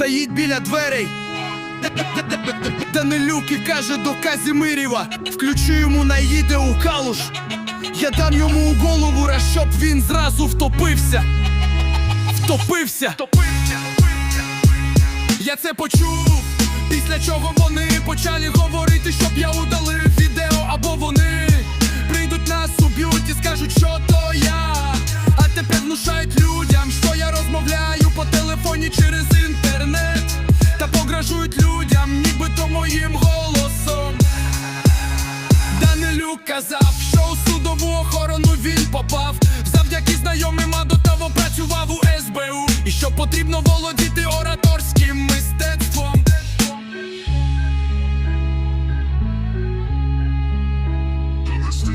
стоїть біля дверей. Данилюк і каже до Казімирєва Включи йому наїде у калуш Я дам йому у голову, щоб він зразу втопився. Втопився. Я це почув. Після чого вони почали говорити, щоб я удалив відео або вони Прийдуть нас уб'ють і скажуть, що то я? А тепер внушають людям, що я розмовляю по телефоні через інтернет Данилюк казав, що у судову охорону він попав. Завдяки знайомим, того працював у СБУ. І що потрібно володіти ораторським мистецтвом. Прися,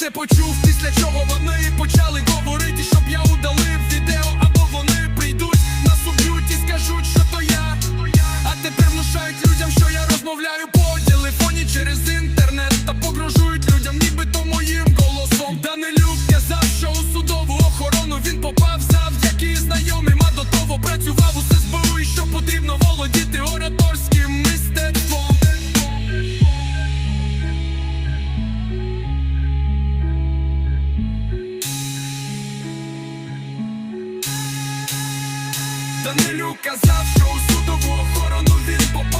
це почув, після чого вони почали говорити, щоб я удалив відео або вони прийдуть, нас уб'ють і скажуть, що то я. А тепер внушають людям, що я розмовляю по телефоні через інтернет Та погрожують людям, нібито моїм голосом. Данилюк сказав, що у судову охорону він попав завдяки знайомим, а до того працював у СБУ І що потрібно володіти ораторським Данилюк казав, що у судову охорону він попав